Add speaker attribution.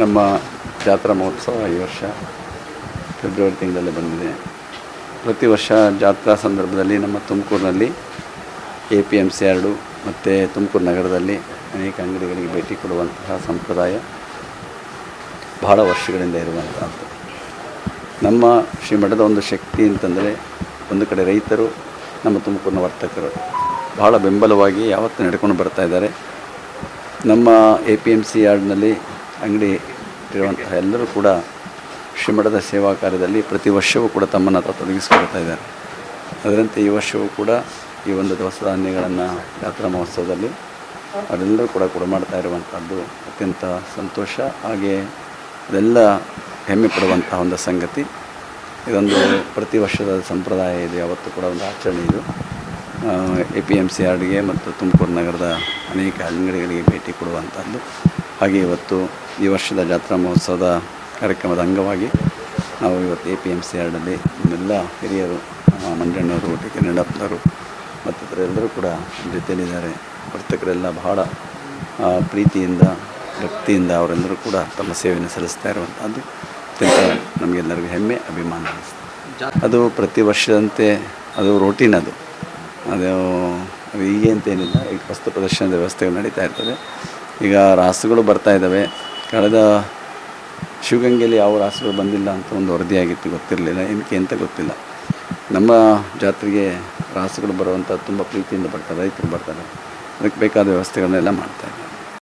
Speaker 1: ನಮ್ಮ ಜಾತ್ರಾ ಮಹೋತ್ಸವ ಈ ವರ್ಷ ಫೆಬ್ರವರಿ ತಿಂಗಳಲ್ಲಿ ಬಂದಿದೆ. ಪ್ರತಿ ವರ್ಷ ಜಾತ್ರಾ ಸಂದರ್ಭದಲ್ಲಿ ನಮ್ಮ ತುಮಕೂರಿನಲ್ಲಿ ಎ ಪಿ ಎಂ ಸಿ ಎರಡು ಮತ್ತು ತುಮಕೂರು ನಗರದಲ್ಲಿ ಅನೇಕ ಅಂಗಡಿಗಳಿಗೆ ಭೇಟಿ ಕೊಡುವಂತಹ ಸಂಪ್ರದಾಯ ಬಹಳ ವರ್ಷಗಳಿಂದ ಇರುವಂಥದ್ದು ನಮ್ಮ ಶ್ರೀಮಠದ ಒಂದು ಶಕ್ತಿ ಅಂತಂದರೆ ಒಂದು ಕಡೆ ರೈತರು, ನಮ್ಮ ತುಮಕೂರಿನ ವರ್ತಕರು ಬಹಳ ಬೆಂಬಲವಾಗಿ ಯಾವತ್ತೂ ನಡ್ಕೊಂಡು ಬರ್ತಾ ಇದ್ದಾರೆ. ನಮ್ಮ ಎ ಪಿ ಎಂ ಸಿ ಯಾರ್ಡ್ನಲ್ಲಿ ಅಂಗಡಿ ಇರುವಂತಹ ಎಲ್ಲರೂ ಕೂಡ ಶ್ರೀಮಠದ ಸೇವಾ ಕಾರ್ಯದಲ್ಲಿ ಪ್ರತಿ ವರ್ಷವೂ ಕೂಡ ತಮ್ಮನ್ನು ತೊಡಗಿಸಿಕೊಳ್ತಾ ಇದ್ದಾರೆ. ಅದರಂತೆ ಈ ವರ್ಷವೂ ಕೂಡ ಈ ಒಂದು ದವಸ ಧಾನ್ಯಗಳನ್ನು ಜಾತ್ರಾ ಮಹೋತ್ಸವದಲ್ಲಿ ಅದೆಲ್ಲರೂ ಕೂಡ ಕೊಡ ಮಾಡ್ತಾ ಇರುವಂಥದ್ದು ಅತ್ಯಂತ ಸಂತೋಷ. ಹಾಗೆ ಅದೆಲ್ಲ ಹೆಮ್ಮೆ ಪಡುವಂತಹ ಒಂದು ಸಂಗತಿ. ಇದೊಂದು ಪ್ರತಿ ವರ್ಷದ ಸಂಪ್ರದಾಯ ಇದೆ ಅವತ್ತು ಕೂಡ ಒಂದು ಆಚರಣೆ ಇದು. ಎ ಪಿ ಎಂ ಸಿ ಆರ್ಡ್ಗೆ ಮತ್ತು ತುಮಕೂರು ನಗರದ ಅನೇಕ ಅಂಗಡಿಗಳಿಗೆ ಭೇಟಿ ಕೊಡುವಂಥದ್ದು ಹಾಗೆ ಇವತ್ತು ಈ ವರ್ಷದ ಜಾತ್ರಾ ಮಹೋತ್ಸವದ ಕಾರ್ಯಕ್ರಮದ ಅಂಗವಾಗಿ ನಾವು ಇವತ್ತು ಎ ಪಿ ಎಂ ಸಿ ಆರ್ಡಲ್ಲಿ ಎಲ್ಲ ಹಿರಿಯರು ಮಂಜಣ್ಣವರು, ಟಿ ಕೆ ನಡಪ್ಪನವರು ಮತ್ತಿತರೆಲ್ಲರೂ ಕೂಡ ಜೊತೆಯಲ್ಲಿದ್ದಾರೆ. ವರ್ತಕರೆಲ್ಲ ಬಹಳ ಪ್ರೀತಿಯಿಂದ, ಭಕ್ತಿಯಿಂದ ಅವರೆಲ್ಲರೂ ಕೂಡ ತಮ್ಮ ಸೇವೆಯನ್ನು ಸಲ್ಲಿಸ್ತಾ ಇರುವಂಥದ್ದು ಅತ್ಯಂತ ನಮಗೆಲ್ಲರಿಗೂ ಹೆಮ್ಮೆ, ಅಭಿಮಾನ ಅದು ಪ್ರತಿ ವರ್ಷದಂತೆ ಅದು ರೋಟೀನ್ ಅದು. ಅದು ಈಗೇಂತೇನಿಲ್ಲ ಈಗ ವಸ್ತು ಪ್ರದರ್ಶನದ ವ್ಯವಸ್ಥೆಗಳು ನಡೀತಾ ಇರ್ತದೆ. ಈಗ ರಾಸುಗಳು ಬರ್ತಾ ಇದ್ದಾವೆ. ಕಳೆದ ಶಿವಗಂಗೆಯಲ್ಲಿ ಯಾವ ರಾಸುಗಳು ಬಂದಿಲ್ಲ ಅಂತ ಒಂದು ವರದಿಯಾಗಿತ್ತು, ಗೊತ್ತಿರಲಿಲ್ಲ. ಏನಕ್ಕೆ ಅಂತ ಗೊತ್ತಿಲ್ಲ. ನಮ್ಮ ಜಾತ್ರೆಗೆ ರಾಸುಗಳು ಬರುವಂಥ ತುಂಬ ಪ್ರೀತಿಯಿಂದ ಬರ್ತಾರೆ, ರೈತರು ಬರ್ತಾರೆ. ಅದಕ್ಕೆ ಬೇಕಾದ ವ್ಯವಸ್ಥೆಗಳನ್ನೆಲ್ಲ ಮಾಡ್ತಾರೆ